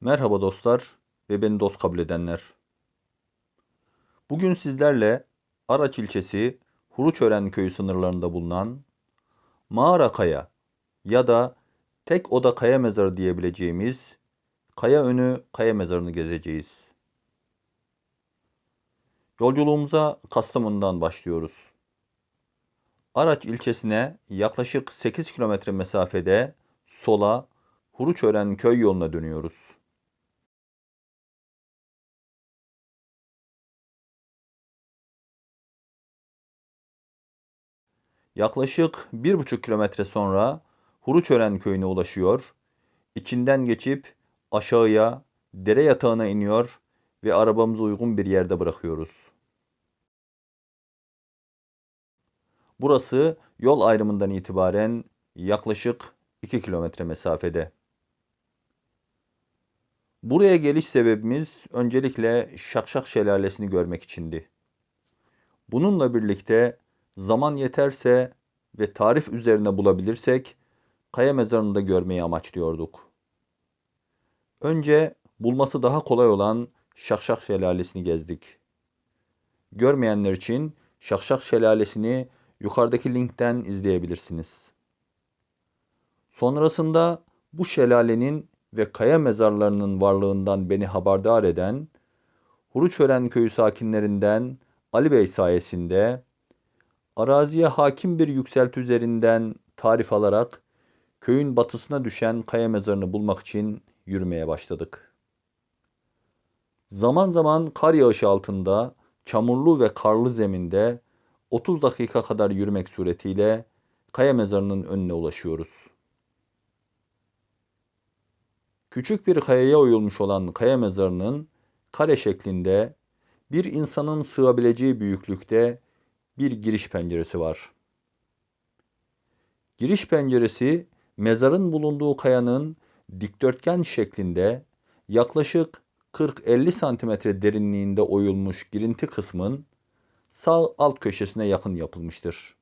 Merhaba dostlar ve beni dost kabul edenler. Bugün sizlerle Araç ilçesi Huruçören köyü sınırlarında bulunan Mağara Kaya ya da tek oda kaya mezarı diyebileceğimiz Kaya Önü Kaya Mezarı'nı gezeceğiz. Yolculuğumuza Kastamonu'dan başlıyoruz. Araç ilçesine yaklaşık 8 kilometre mesafede sola Huruçören köy yoluna dönüyoruz. Yaklaşık bir buçuk kilometre sonra Huruçören köyüne ulaşıyor. İçinden geçip aşağıya dere yatağına iniyor ve arabamızı uygun bir yerde bırakıyoruz. Burası yol ayrımından itibaren yaklaşık 2 kilometre mesafede. Buraya geliş sebebimiz öncelikle Şakşak Şelalesi'ni görmek içindi. Bununla birlikte zaman yeterse ve tarif üzerine bulabilirsek kaya mezarını da görmeyi amaçlıyorduk. Önce bulması daha kolay olan Şakşak Şelalesi'ni gezdik. Görmeyenler için Şakşak Şelalesi'ni yukarıdaki linkten izleyebilirsiniz. Sonrasında bu şelalenin ve kaya mezarlarının varlığından beni haberdar eden Huruçören köyü sakinlerinden Ali Bey sayesinde araziye hakim bir yükselti üzerinden tarif alarak köyün batısına düşen kaya mezarını bulmak için yürümeye başladık. Zaman zaman kar yağışı altında çamurlu ve karlı zeminde 30 dakika kadar yürümek suretiyle kaya mezarının önüne ulaşıyoruz. Küçük bir kayaya oyulmuş olan kaya mezarının kare şeklinde bir insanın sığabileceği büyüklükte bir giriş penceresi var. Giriş penceresi mezarın bulunduğu kayanın dikdörtgen şeklinde yaklaşık 40-50 santimetre derinliğinde oyulmuş girinti kısmın sağ alt köşesine yakın yapılmıştır.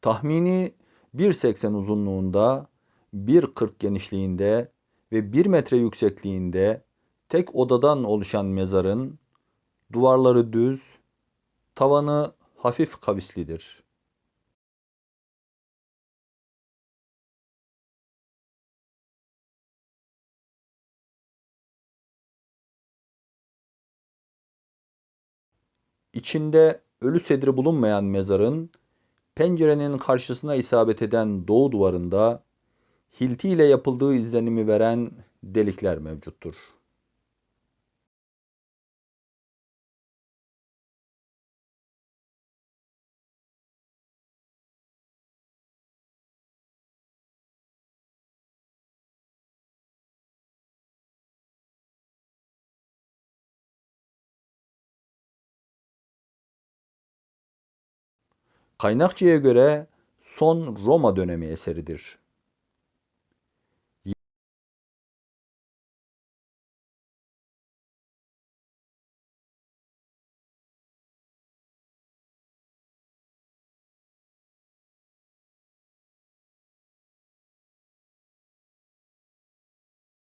Tahmini 1.80 uzunluğunda, 1.40 genişliğinde ve 1 metre yüksekliğinde tek odadan oluşan mezarın duvarları düz, tavanı hafif kavislidir. İçinde ölü sedri bulunmayan mezarın pencerenin karşısına isabet eden doğu duvarında hiltiyle yapıldığı izlenimi veren delikler mevcuttur. Kaynakçıya göre son Roma dönemi eseridir.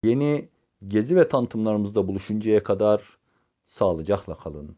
Yeni gezi ve tanıtımlarımızda buluşuncaya kadar sağlıcakla kalın.